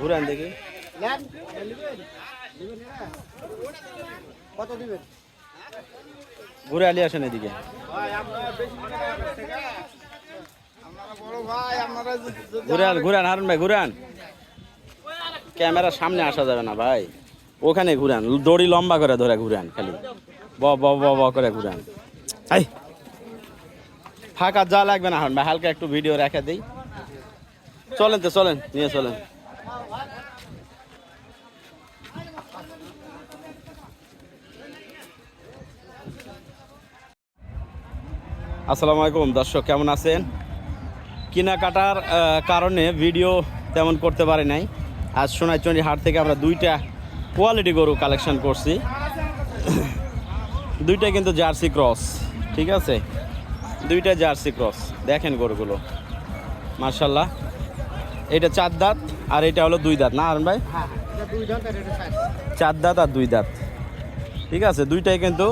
ঘুরান দেখি। কত দিবেন? ঘুরে আলি আসেন এদিকে। বড় ভাই আপনারা ঘুরান ঘুরান হারুন ভাই ঘুরান ক্যামেরার সামনে আসা যাবে না ভাই। ওখানে ঘুরান দড়ি লম্বা করে ধরে ঘুরান খালি। ব ব ব ব করে ঘুরান আই ফাঁকা যা লাগবে না হারুন ভাই হালকা একটু ভিডিও রেখে দিই। চলেন তো, চলেন, নিয়ে চলেন। আসসালামু আলাইকুম, দর্শক, কেমন আছেন? কেনাকাটার কারণে ভিডিও তেমন করতে পারি নাই। আজ সোনাইচন্ডী হাট থেকে আমরা দুইটা কোয়ালিটি গরু কালেকশন করছি। দুইটা কিন্তু জার্সি ক্রস, ঠিক আছে? দুইটা জার্সি ক্রস, দেখেন গরুগুলো। মার্শাল্লাহ এটা চার দাঁত আর এটা হলো দুই দাঁত। না আরুন ভাই? হ্যাঁ ষাট চার দাঁত। আর দুই দাঁত। ঠিক আছে দুইটাই কিন্তু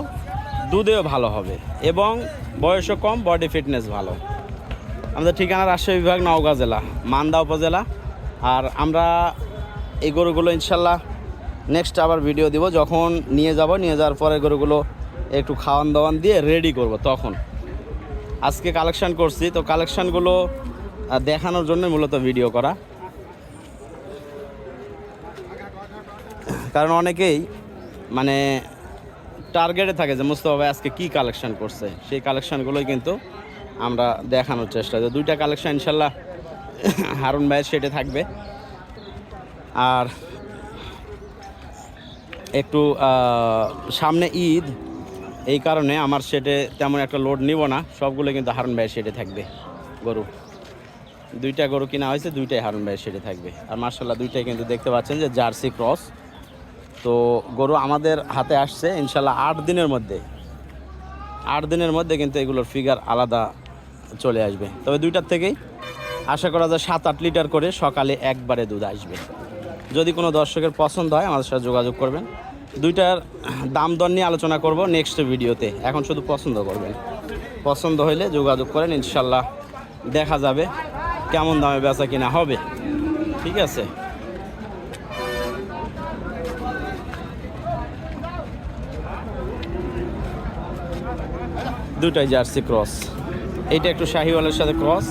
দুধেও ভালো হবে এবং বয়সও কম বডি ফিটনেস ভালো। আমাদের ঠিকানা রাজশাহী বিভাগ নওগাঁ জেলা মান্দা উপজেলা। আর আমরা এই গরুগুলো ইনশাল্লাহ নেক্সট আবার ভিডিও দিব। যখন নিয়ে যাব নিয়ে যাওয়ার পরে গরুগুলো একটু খাওয়ান দাওয়ান দিয়ে রেডি করব তখন। আজকে কালেকশন করছি তো কালেকশনগুলো দেখানোর জন্য মূলত ভিডিও করা। কারণ অনেকেই মানে টার্গেটে থাকে যে মুস্তফা ভাই আজকে কী কালেকশান করছে। সেই কালেকশনগুলোই কিন্তু আমরা দেখানোর চেষ্টা করি। দুইটা কালেকশান ইনশাল্লাহ হারুন ভাইয়ের সেটে থাকবে। আর একটু সামনে ঈদ, এই কারণে আমার সেটে তেমন একটা লোড নিব না। সবগুলো কিন্তু হারুন ভাইয়ের সেটে থাকবে, গরু। দুইটা গরু কিনা হয়েছে, দুইটাই হারুন ভাইয়ের সেটে থাকবে। আর মার্শাল্লাহ দুইটাই কিন্তু দেখতে পাচ্ছেন যে জার্সি ক্রস। তো গরু আমাদের হাতে আসছে ইনশাল্লাহ আট দিনের মধ্যে। আট দিনের মধ্যে কিন্তু এগুলোর ফিগার আলাদা চলে আসবে। তবে দুইটার থেকেই আশা করা যায় সাত আট লিটার করে সকালে একবারে দুধ আসবে। যদি কোনো দর্শকের পছন্দ হয়, আমাদের সাথে যোগাযোগ করবেন। দুইটার দাম দর নিয়ে আলোচনা করব নেক্সট ভিডিওতে এখন শুধু পছন্দ করবেন। পছন্দ হইলে যোগাযোগ করেন ইনশাল্লাহ দেখা যাবে। কেমন দামে বেচা কিনা হবে? ঠিক আছে। দুটাই জার্সি ক্রস। এইটা একটু শাহিওয়ালের সাথে ক্রস।